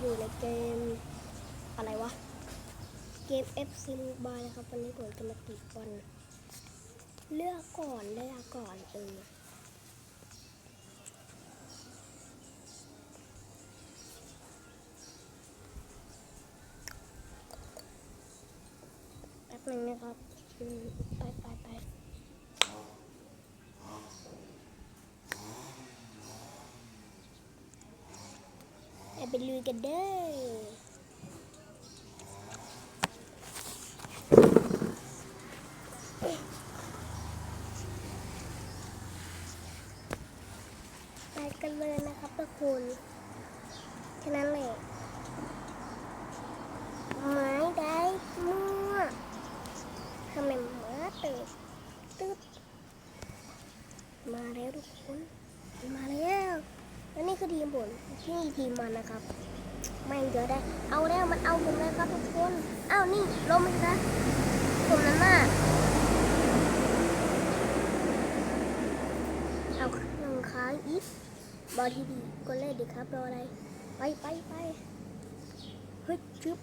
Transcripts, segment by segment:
อยู่ในเกมอะไรวะ เกม FC Mobile นะครับ วันนี้ผมจะมาติดบอลเลือกก่อนเลือกก่อนเออแป๊บนึงนะครับไปไปไป ไปลุยกันเด้อ ไปกันเลยนะครับทุกคนแค่นั้นแหละไม้ได้มั่วทำไมหมาเติบตึ๊บมาแล้วทุกคน มาแล้วและนี่คือทีมผม ทีมมันนะครับ ไม่เจอได้ เอาแล้วมันเอาผมแล้ครับทุกคนอ้าวนี่ลมมันนะผมนั้นน่ะเอาหนึ่งค้างอีกบอลทีดีก็เล่นดีครับรออะไร ไปไปไปฮึดชึบ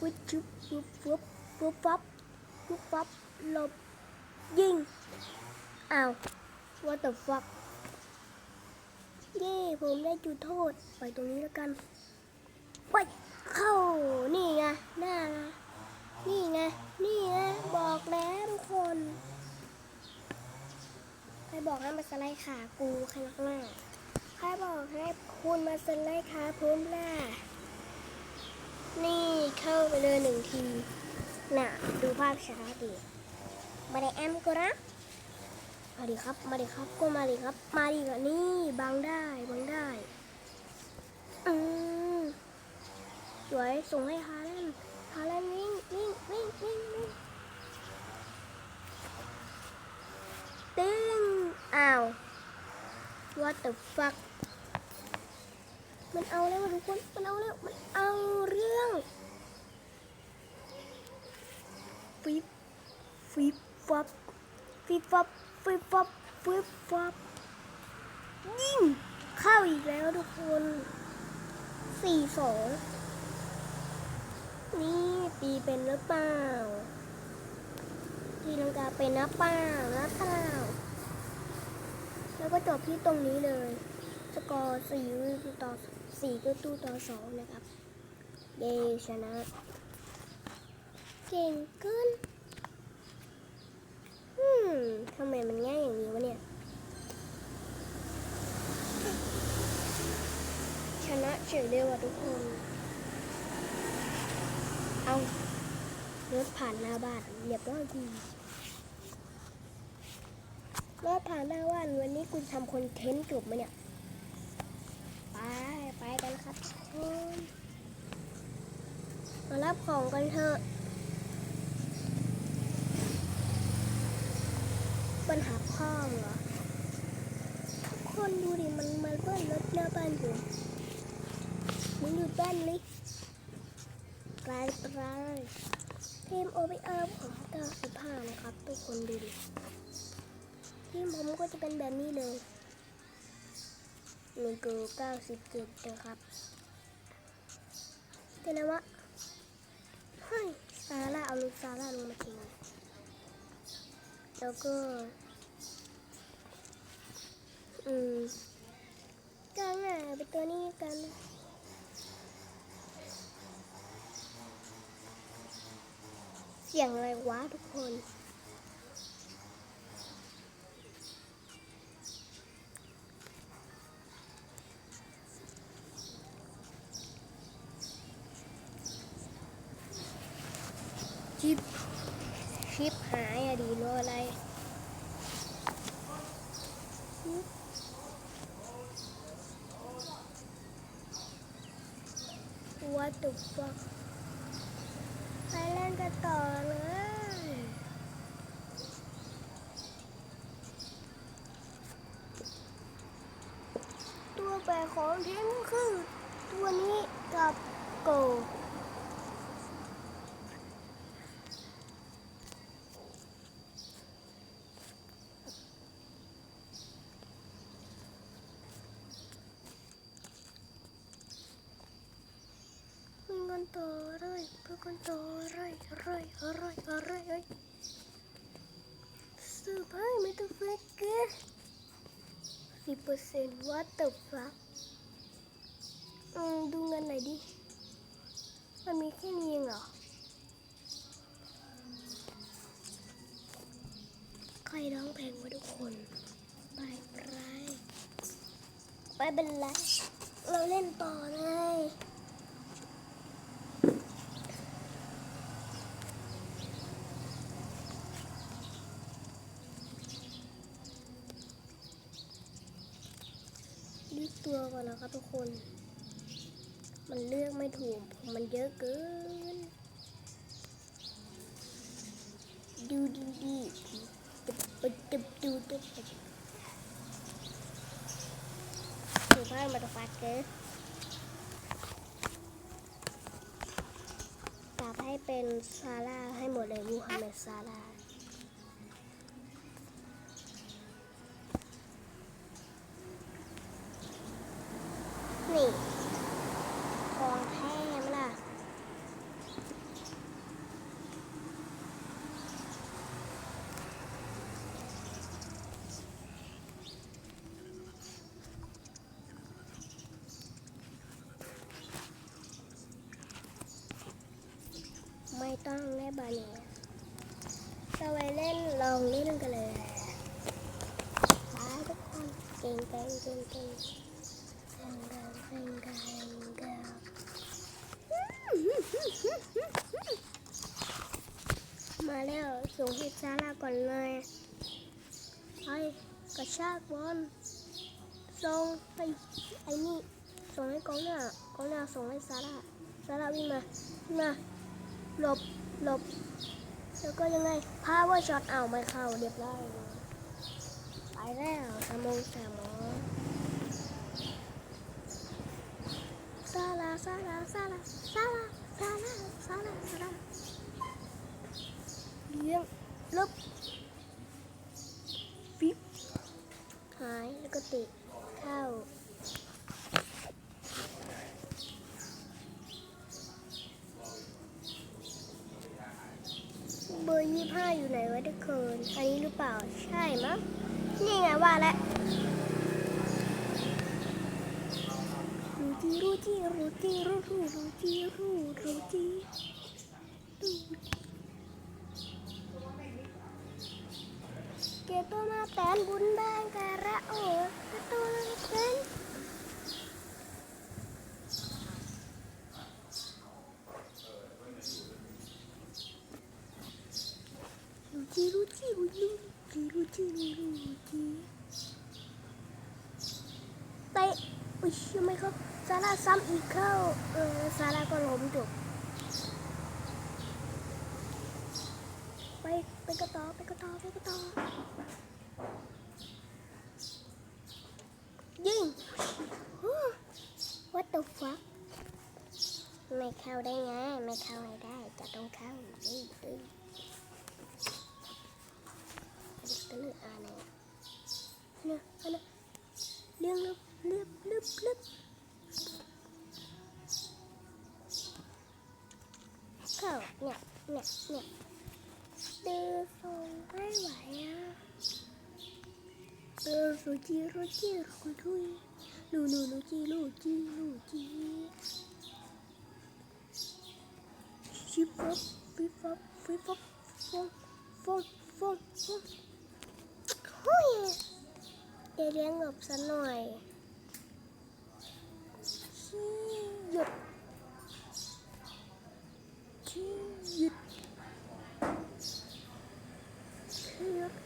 ฮึดชึบฟุบฟุบฟุบฟับฟุบฟับหลบยิงอ้าว what the fuck เย่ผมได้จุดโทษไปตรงนี้แล้วกันไปเข้า นี่ไงหน้าไงนี่ไง นี่ไง บอกแล้วทุกคน ใครบอกให้มาสไลด์ขากูใครนักหน้า ใครบอกให้คุณมาสไลด์ขาผมล่ะนี่เข้าไปเลยหนึ่งที น่ะ ดูภาพช้าดิมาได้แอมก็นะ มาดิครับ มาดิครับก็มาดิครับ มาดิกับนี่บังได้บังได้ อืมสวยส่งให้ฮาเลนฮาเลนวิ่งวิ่งวิ่งวิ่งวิ่งตึ้งอ้าว what the fuck มันเอาแล้วทุกคน มันเอาแล้ว มันเอาเรื่องฟิบฟิบฟับฟิบฟับ ฟิบฟับฟับยิงเข้าอีกแล้วทุกคนสี่สองนี่ตีเป็นหรือเปล่าตีลังกาเป็นนะเปล่านะเปล่าแล้วก็จบที่ตรงนี้เลย สกอร์สี่ตูต่อสี่ประตูต่อสองนะครับ เย้ชนะ เก่งเกินอืมทำไมมันง่าย ชนะเฉยเลยว่ะทุกคน เอารถผ่านหน้าบ้านเรียบร้อยดีรอบผ่านหน้าว่านวันนี้คุณทำคอนเทนต์จบไหมเนี่ย ไปไปกันครับทุกคนมารับของกันเถอะ ปัญหาข้องเหรอทุกคนดูดิมันมาเบิ้ลรถหน้าบ้านผม มึงอยู่บ้านลิกลายปลายทีมโอเวอร์ของ95นะครับ ทุกคนดูดิทีมผมก็จะเป็นแบบนี้เลยมีกู97นะครับแต่นะวะเฮ้ยซาร่าเอาลูกซาร่าลงมาทิ้งแล้วก็ อืมกางอะเป็นตัวนี้กันเสียงอะไรวะทุกคนชิปชิปหายอะดีรออะไรวัดตถุฟัก ไปเล่นกันต่อเลยตัวแปรของทีมคือตัวนี้กับโกกันต่อ เลยอะไรอะไรอะไรอ้ยเซอร์ไพรส์ไม่ต้องเฟกเกอร์สิบเปอร์เซ็นต์ว่าตบฟักอืมดูเงินหน่อยดิ มันมีแค่นี้เองเหรอ ใครร้องเพลงวะทุกคน ไปไรไปเป็นไร เราเล่นต่อเลย รีบตัวก่อนนะครับทุกคน มันเลือกไม่ถูกผมมันเยอะเกิน ดูดีดีตึบตึบตึบดูตึบตึบถือผ้ามาตะฟักเกอร์ปรับให้เป็นซาร่าให้หมดเลยมูฮัมหมัดซาร่านี่ของแท้ไหมล่ะ ไม่ ต้องได้บาเนียเราไปเล่นลองเล่นกันเลยไปทุกคนเก่งเก่งเก่งเก่งเก่งเก่งเก่งเก่งมาแล้วส่งให้ซาร่าก่อนเลยไปกระชากบอลส่งไปไอ้นี่ส่งให้กองหน้ากองหน้าส่งให้ซาร่าซาร่าวิ่งมาวิ่งมา หลบหลบ แล้วก็ยังไงพาว่าช็อตเอาไม่เข้าเรียบร้อยไปแล้วสามโมงสามโมงซาลาซาลาซาลาซาลาซาลาซาลาซาลาเลี้ยงลบฟิปหายแล้วก็ติเข้าเบ อร์ยี่ห้าอยู่ไหนวะทุกคนอันนี้หรือเปล่าใช่มั้งนี่ไงว่าแล้วรูจีรูจีรูจีรูรูรูจีรูรูจีเกตัวมาแตนบุญแบงกะระโอกระตัวมาแตนรูจีรูจีรูจีรูจีรูรูจี เตะอุ้ยยังไม่ครับ ซาร่าซ้ำอีกเข้าเออซาร่าก็ล้มจบไปไปกระต่อไปกระต่อไปกระต่อยิงฮู้ what the fuck ไม่เข้าได้ไงไม่เข้าให้ได้จะต้องเข้าเอ้ยเอ้ยอันนี้ก็เลือกอ่านเลยเนี่ยอันนี้ เลี้ยงลึบลึบลึบลึบเข้าเนี่ยเนี่ยเนี่ยดื้อส่งไม่ไหวอะเอ จีโรจีรูทุยลูลูลูจีลูจีลูจีชิบฟับฟิบฟับฟิบฟับฟงฟงฟงฟงหุ้ยเดี๋ยวเลี้ยงหลบซะหน่อยชี้หยุดชี้หยุด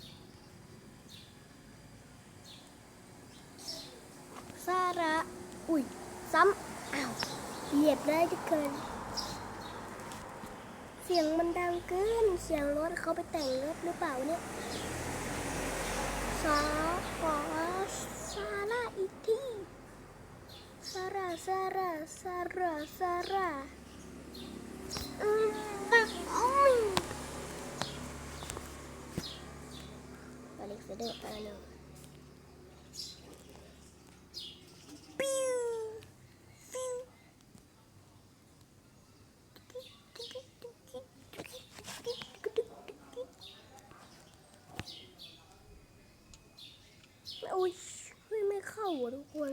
ชล้มล้มว่ะอุ้ย ซ้ำอ้าวเหยียบได้ทุกคนฟีสียงมันดังเกินเสียงรถเขาไปแต่งรถหรือเปล่าเนี่ยสาขอซาร่าอีกทีซาร่าซาร่าซาร่าซาร่าอืมบักอุ้ยอเล็กซานเดอร์อาร์โนลด์ปิ้วปิ้ว โอ้ยเฮ้ยไม่เข้าอะทุกคน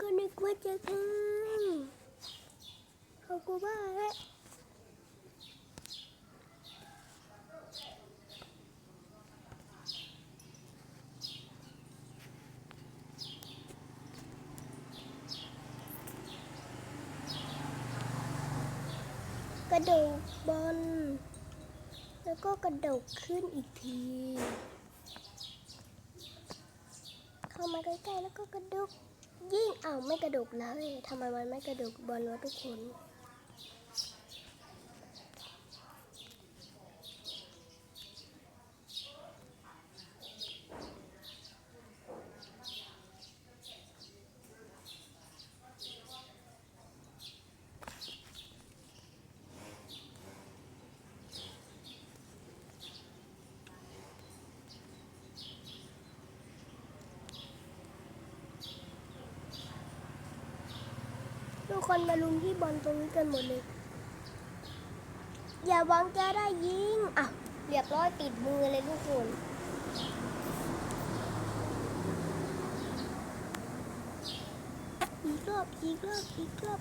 ก็นึกว่าจะเข้าเขา ก็ว่าแล้วกระโดดบอลแล้วก็กระโดดขึ้นอีกที เข้ามาใกล้ๆแล้วก็กระดกยิ่งอ้าวไม่กระดกเลยทำไมมันไม่กระดกบอลวะทุกคน คนมาลุมที่บอลตรงนี้กันหมดเลย อย่าหวังจะได้ยิงอะเรียบร้อยติดมือเลยทุกคนอีกรอบอีกรอบอีกรอบ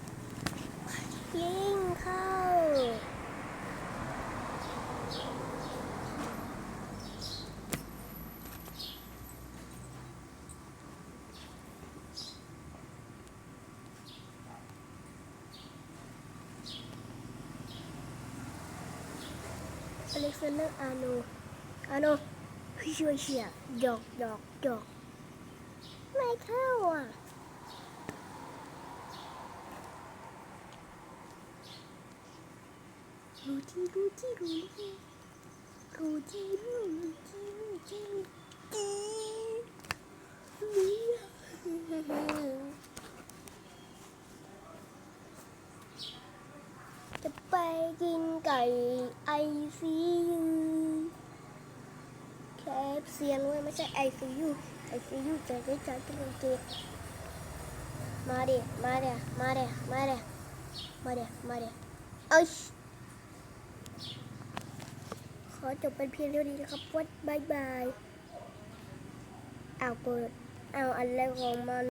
ยิงเข้า เล็กซานเดอร์อาโนอาโนช่วยเชียร์หยอกหยอกหยอกไม่เข้าอะรูจีรูจีรูจีรูจีรูจีรูจีรูจีจะไปกินไก่ไอซียูแคป เซียนเว้ยไม่ใช่ไอซียูไอซียูจะได้จัดเป็นเกตมาเดียมาเดียมาเดียมาเดียมาเดียมาเดียเอ้ยขอจบเป็นเพียงเท่านี้นะครับวัดบายบายเอาเปิดเอาอะไรของมัน